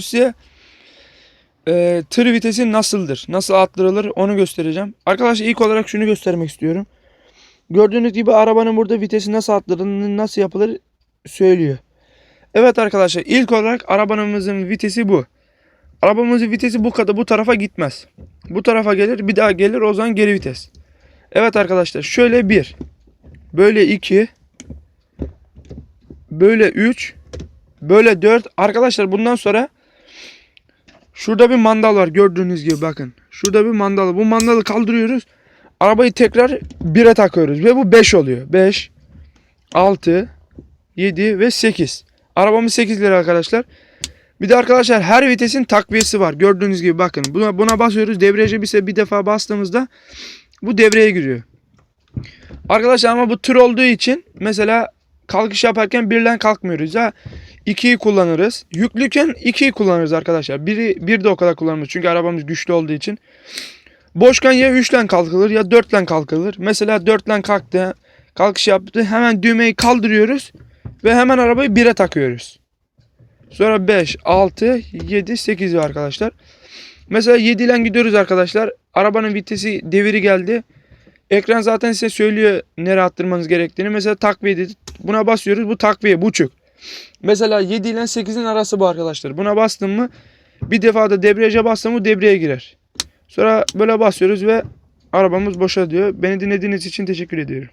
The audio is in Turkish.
size e, tır vitesi nasıldır? Nasıl attırılır onu göstereceğim. Arkadaşlar ilk olarak şunu göstermek istiyorum. Gördüğünüz gibi arabanın burada vitesi nasıl attırılır, nasıl yapılır söylüyor. Evet arkadaşlar ilk olarak arabanımızın vitesi bu. Arabamızın vitesi bu kadar bu tarafa gitmez. Bu tarafa gelir bir daha gelir o zaman geri vites. Evet arkadaşlar şöyle bir. Böyle iki. Böyle üç. Böyle dört. Arkadaşlar bundan sonra şurada bir mandal var gördüğünüz gibi bakın. Şurada bir mandal. Bu mandalı kaldırıyoruz. Arabayı tekrar 1'e takıyoruz ve bu 5 oluyor. 5 6 7 ve 8. Arabamız 8 lira arkadaşlar. Bir de arkadaşlar her vitesin takviyesi var. Gördüğünüz gibi bakın. Buna, buna basıyoruz. Debriyaja bir, bir defa bastığımızda bu devreye giriyor. Arkadaşlar ama bu tır olduğu için mesela kalkış yaparken birden kalkmıyoruz. Ya 2'yi kullanırız. Yüklüken 2'yi kullanırız arkadaşlar. Biri bir de o kadar kullanırız. Çünkü arabamız güçlü olduğu için. Boşken ya 3'ten kalkılır ya 4'ten kalkılır. Mesela 4'ten kalktı. Kalkış yaptı. Hemen düğmeyi kaldırıyoruz. Ve hemen arabayı 1'e takıyoruz. Sonra 5, 6, 7, 8 var arkadaşlar. Mesela 7 ile gidiyoruz arkadaşlar. Arabanın vitesi deviri geldi. Ekran zaten size söylüyor nereye attırmanız gerektiğini. Mesela takviye dedi. Buna basıyoruz. Bu takviye buçuk. Mesela 7 ile 8'in arası bu arkadaşlar. Buna bastım mı bir defa da debriyaja bastım mı debriyaya girer. Sonra böyle basıyoruz ve arabamız boşa diyor. Beni dinlediğiniz için teşekkür ediyorum.